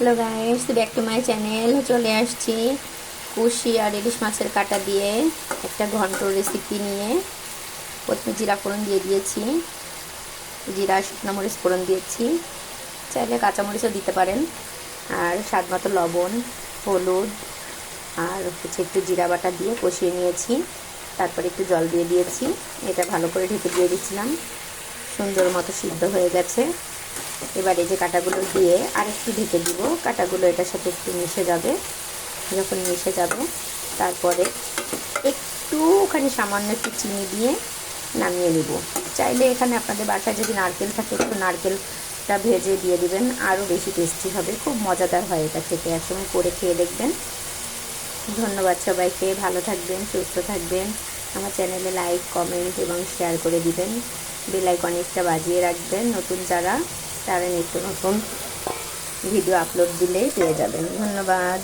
Hello guys back to my channel চলে আসছি কুশি আর ইলিশ মাছের কাটা দিয়ে একটা ঘন্ট রেসিপি নিয়ে। প্রথমে জিরা ফোড়ন দিয়ে দিয়েছি, জিরা শুকনো মরিচ ফোড়ন দিয়েছি। চাইলে কাঁচামরিচও দিতে পারেন। আর স্বাদ মতো লবণ, হলুদ আর হচ্ছে একটু জিরা বাটা দিয়ে কষিয়ে নিয়েছি। তারপরে একটু জল দিয়ে দিয়েছি। এটা ভালো করে ঢেকে দিয়ে দিচ্ছিলাম সুন্দর মতো সিদ্ধ হয়ে গেছে। এবার এই যে কাটাগুলো দিয়ে আর একটু ঢেকে দিব। কাটাগুলো এটার সাথে একটু মিশে যাবে। যখন মিশে যাবে, তারপরে একটু ওখানে সামান্য একটু চিনি দিয়ে নামিয়ে নিব। চাইলে এখানে আপনাদের বাসায় যদি নারকেল থাকে, একটু নারকেলটা ভেজে দিয়ে দিবেন। আরও বেশি টেস্টি হবে। খুব মজাদার হয় এটা খেতে। একসময় করে খেয়ে দেখবেন। ধন্যবাদ সবাইকে। ভালো থাকবেন, সুস্থ থাকবেন। আমার চ্যানেলে লাইক, কমেন্ট এবং শেয়ার করে দিবেন। বেল আইকনটা বাজিয়ে রাখবেন। নতুন যারা তারা নিত্য নতুন ভিডিও আপলোড দিলেই পেয়ে যাবেন। ধন্যবাদ।